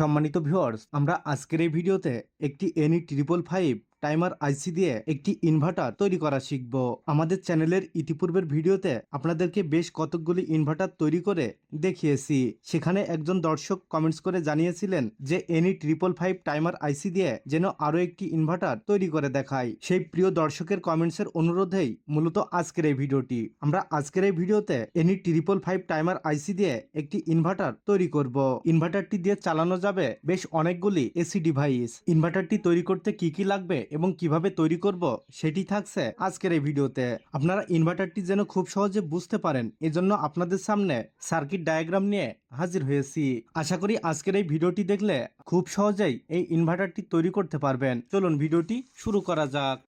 সম্মানিত ভিউয়ার্স আমরা আজকের এই ভিডিওতে একটি NE triple five timer IC দিয়ে একটি ইনভার্টার তৈরি করা শিখব। আমাদের চ্যানেলের ইতিপূর্বের ভিডিওতে আপনাদেরকে বেশ কতকগুলি ইনভার্টার তৈরি করে দেখিয়েছি। সেখানে একজন দর্শক কমেন্টস করে জানিয়েছিলেন যে, NE triple five timer IC দিয়ে যেন আরও একটি ইনভার্টার তৈরি করে দেখায় সেই প্রিয় দর্শকের কমেন্টসের অনুরোধেই মূলত আজকের এই ভিডিওটি। আমরা আজকের এই ভিডিওতে NE triple five timer IC দিয়ে একটি ইনভার্টার তৈরি করব। ইনভার্টারটি দিয়ে চালানো যাবে বেশ অনেকগুলি এসি ডিভাইস ইনভার্টারটি তৈরি করতে কি কি লাগবে এবং কীভাবে তৈরি করব সেটি থাকছে আজকের এই ভিডিওতে। আপনারা ইনভার্টারটি যেন খুব সহজে বুঝতে পারেন, এজন্য আপনাদের সামনে সার্কিট ডায়াগ্রাম নিয়ে হাজির হয়েছি। আশা করি আজকের এই ভিডিওটি দেখলে খুব সহজেই এই ইনভার্টারটি তৈরি করতে পারবেন। চলুন ভিডিওটি শুরু করা যাক।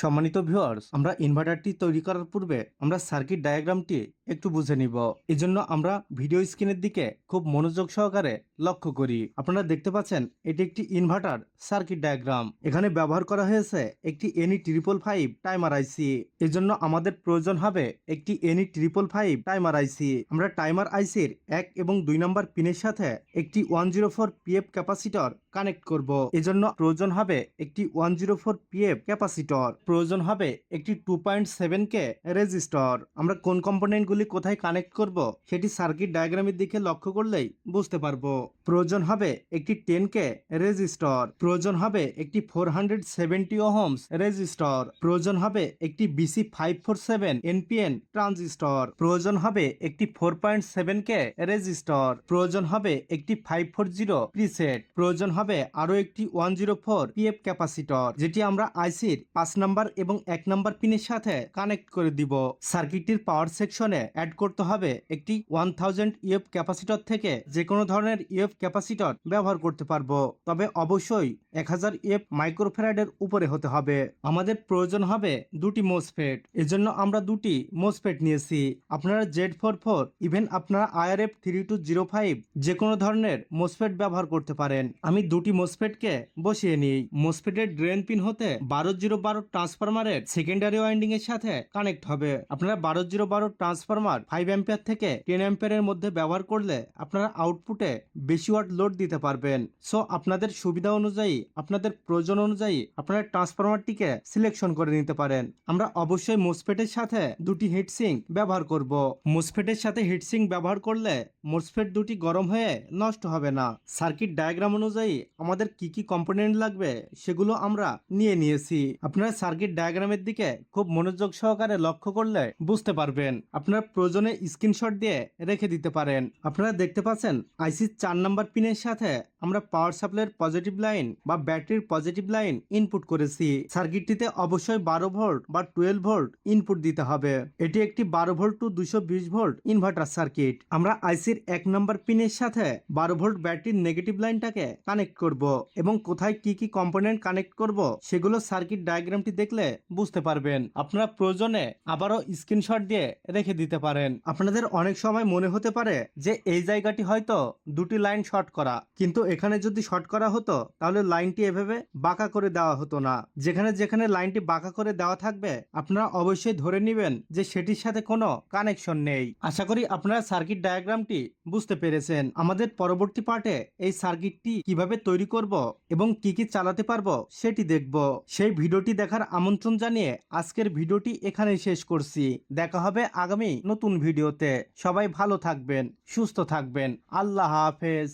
সম্মানিত ভিউয়ার্স আমরা ইনভার্টারটি তৈরি করার পূর্বে আমরা সার্কিট ডায়াগ্রামটি একটু বুঝে নিব। এজন্য আমরা ভিডিও স্ক্রিনের দিকে খুব মনোযোগ সহকারে লক্ষ্য করি। আপনারা দেখতে পাচ্ছেন, এটি একটি ইনভার্টার সার্কিট ডায়াগ্রাম এখানে ব্যবহার করা হয়েছে একটি NE triple five timer IC এজন্য আমাদের প্রয়োজন হবে একটি NE triple five timer IC আমরা টাইমার আইসির এক এবং দুই নম্বর পিনের সাথে একটি one zero four pF capacitor connect করব। এজন্য প্রয়োজন হবে একটি one zero four pF capacitor. প্রয়োজন হবে একটি two point seven K resistor. আমরা কোন কম্পোনেন্টগুলি কোথায় কানেক্ট করব সেটি সার্কিট ডায়াগ্রামের দিকে লক্ষ্য করলেই বুঝতে পারব। প্রয়োজন হবে একটি টেন কে রেজিস্টর। প্রয়োজন হবে একটি four hundred seventy ohms resistor. প্রয়োজন হবে একটি BC five four seven NPN transistor. প্রয়োজন হবে একটি four point seven K resistor. প্রয়োজন হবে একটি ফাইভ ফোর জিরো প্রিসেট। প্রয়োজন হবে আরও একটি one zero four pF capacitor, যেটি আমরা আইসির পাঁচ নাম্বার এবং এক নাম্বার পিনের সাথে কানেক্ট করে দিব। সার্কিটটির পাওয়ার সেকশনে অ্যাড করতে হবে একটি ওয়ান থাউজেন্ড ইএফ ক্যাপাসিটর থেকে যে কোনো ধরনের ইএফ ক্যাপাসিটর ব্যবহার করতে পারব। তবে অবশ্যই এক হাজার ইএফ মাইক্রোফেরাডের উপরে হতে হবে। আমাদের প্রয়োজন হবে দুটি মোসফেট এজন্য আমরা দুটি মোসফেট নিয়েছি। আপনারা জেড ফোর ফোর, ইভেন আপনারা IRF three two zero five যে কোনো ধরনের মোসফেট ব্যবহার করতে পারেন। আমি দুটি মোসফেটকে বসিয়ে নিই। মোসফেটের ড্রেন পিন হতে বারো জিরো বারো ট্রান্সফরমারের সেকেন্ডারি ওয়াইন্ডিং এর সাথে কানেক্ট হবে। আপনারা বারো জিরো বারো ট্রান্সফরমার ফাইভ অ্যাম্পিয়ার থেকে টেন অ্যাম্পিয়ারের মধ্যে ব্যবহার করলে আপনারা আউটপুটে বেশি ওয়াট লোড দিতে পারবেন। সো আপনাদের সুবিধা অনুযায়ী, আপনাদের প্রয়োজন অনুযায়ী আপনারা ট্রান্সফরমারটিকে সিলেকশন করে নিতে পারেন। আমরা অবশ্যই মোসফেটের সাথে দুটি হিটসিং ব্যবহার করব। মোসফেটের সাথে হিটসিং ব্যবহার করলে মোসফেট দুটি গরম হয়ে নষ্ট হবে না। সার্কিট ডায়াগ্রাম অনুযায়ী আমাদের কি কি কম্পোনেন্ট লাগবে সেগুলো আমরা নিয়ে নিয়েছি। আপনারা সার্কিট ডায়াগ্রামের দিকে খুব মনোযোগ সহকারে লক্ষ্য করলে বুঝতে পারবেন। আপনার প্রয়োজনে স্ক্রিনশট দিয়ে রেখে দিতে পারেন। আপনারা দেখতে পাচ্ছেন আইসির চার নাম্বার পিনের সাথে আমরা পাওয়ার সাপ্লাইয়ের পজিটিভ লাইন বা ব্যাটারির পজিটিভ লাইন ইনপুট করেছি। সার্কিটটিতে অবশ্যই বারো ভোল্ট বা টুয়েলভ ভোল্ট ইনপুট দিতে হবে। এটি একটি বারো ভোল্ট টু দুশো বিশ ভোল্ট ইনভার্টার সার্কিট আমরা আইসির এক নম্বর পিনের সাথে বারো ভোল্ট ব্যাটারির নেগেটিভ লাইনটাকে কানেক্ট করব এবং কোথায় কি কি কম্পোনেন্ট কানেক্ট করব, সেগুলো সার্কিট ডায়াগ্রামটি দেখলে বুঝতে পারবেন। আপনারা প্রয়োজনে আবারও স্ক্রিনশট দিয়ে রেখে দিতে পারেন। আপনাদের অনেক সময় মনে হতে পারে যে এই জায়গাটি হয়তো দুটি লাইন শর্ট করা, কিন্তু এখানে যদি শর্ট করা হতো, তাহলে লাইনটি এভাবে বাঁকা করে দেওয়া হতো না। যেখানে যেখানে লাইনটি বাঁকা করে দেওয়া থাকবে, আপনারা অবশ্যই ধরে নেবেন যে সেটির সাথে কোনো কানেকশন নেই। আশা করি আপনারা সার্কিট ডায়াগ্রামটি বুঝতে পেরেছেন। আমাদের পরবর্তী পার্টে এই সার্কিটটি কীভাবে তৈরি করব এবং কি কি চালাতে পারব সেটি দেখব। সেই ভিডিওটি দেখার আমন্ত্রণ জানিয়ে আজকের ভিডিওটি এখানেই শেষ করছি। দেখা হবে আগামী নতুন ভিডিওতে। সবাই ভালো থাকবেন, সুস্থ থাকবেন। আল্লাহ হাফেজ।